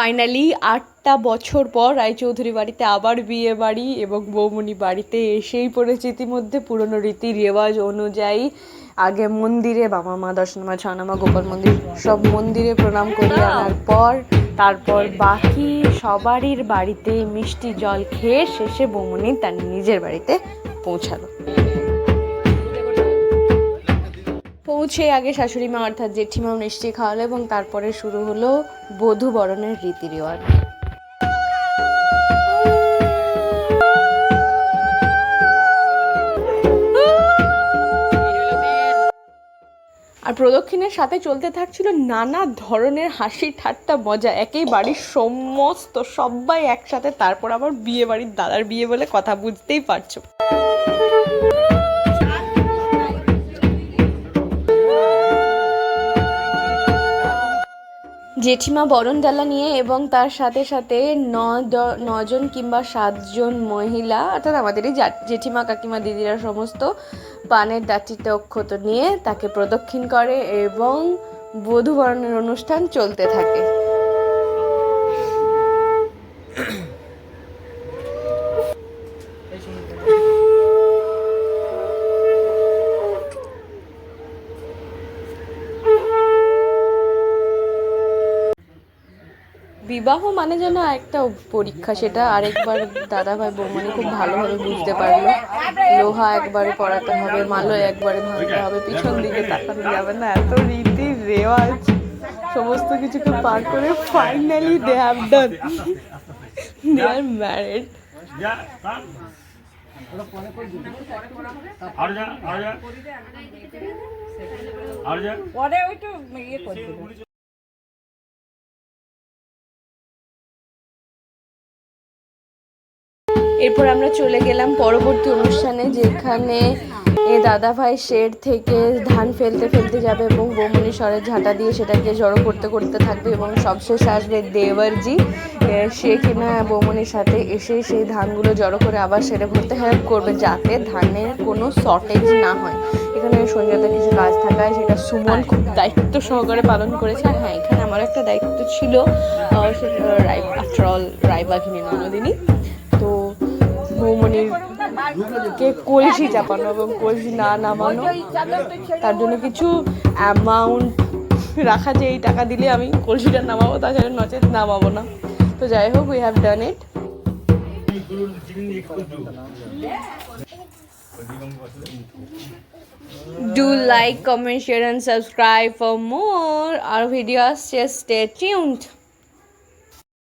Finally আটটা বছর পর রায়চৌধুরী বাড়িতে আবার বিয়ে বাড়ি এবং বৌমনি বাড়িতে এসেই পড়েছে ইতিমধ্যে। পুরনো রীতি রেওয়াজ অনুযায়ী আগে মন্দিরে বাবা মা দর্শনমা ছনামা গোপাল মন্দির সব মন্দিরে প্রণাম করিয়ে আনার পর তারপর বাকি সবারই বাড়িতে মিষ্টি জল খেয়ে শেষে বৌমনি তার নিজের বাড়িতে পৌঁছালো। পৌঁছে আগে শাশুড়ি মা অর্থাৎ জেঠিমা মিষ্টি খাওয়ালো এবং তারপরে শুরু হলো বধূ বরণের রীতি রেওয়াজ। আর প্রদক্ষিণের সাথে চলতে থাকছিল নানা ধরনের হাসি ঠাট্টা মজা, একই বাড়ির সমস্ত সবাই একসাথে, তারপর আবার বিয়ে বাড়ির দাদার বিয়ে বলে কথা বুঝতেই পারছ। জেঠিমা বরণ ডালা নিয়ে এবং তার সাথে সাথে ন নজন কিংবা সাতজন মহিলা, অর্থাৎ আমাদেরই জেঠিমা কাকিমা দিদিরা সমস্ত পানের দাঁতিতে অক্ষত নিয়ে তাকে প্রদক্ষিণ করে এবং বধুবরণের অনুষ্ঠান চলতে থাকে। বিবাহ মানে যেন একটা পরীক্ষা সেটা আরেকবার দাদা ভাই বৌমনি খুব ভালোভাবে বুঝতে পারল। লোহা একবারে পড়াতে হবে মালো একবারে ভাঙতে হবে পিছন দিকে তাকানো যাবে না এত রীতি রেওয়াজ। সমস্ত কিছুকে পার করে finally they have done they are married যা আর যা আর যা এরপর আমরা চলে গেলাম পরবর্তী অনুষ্ঠানে, যেখানে এ দাদা ভাই শেড থেকে ধান ফেলতে ফেলতে যাবে এবং বৌমনি স্বরের ঝাঁটা দিয়ে সেটাকে জড়ো করতে করতে থাকবে এবং সবশেষে আসবে দেওয়ারজি। সে কিনা বৌমনির সাথে এসে সেই ধানগুলো জড়ো করে আবার সেরে ভরতে হেল্প করবে যাতে ধানের কোনো শর্টেজ না হয়। এখানে সঞ্জয়তা কিছু কাজ থাকায় সেটা সুমন খুব দায়িত্ব সহকারে পালন করেছে। আর হ্যাঁ এখানে আমার একটা দায়িত্ব ছিল সেটা রাই আফটার অল রায়বাঘিনী ননদিনী। তো বৌমনির কে কলসি চাপানো এবং কলসি না নামানো তার জন্য কিছু অ্যামাউন্ট রাখা যে এই টাকা দিলে আমি কলসিটা নামাবো তাছাড়া নচেত নামাবো না তো যাই হোক we have done it Do like, comment, share and subscribe for more. Our videos just stay tuned.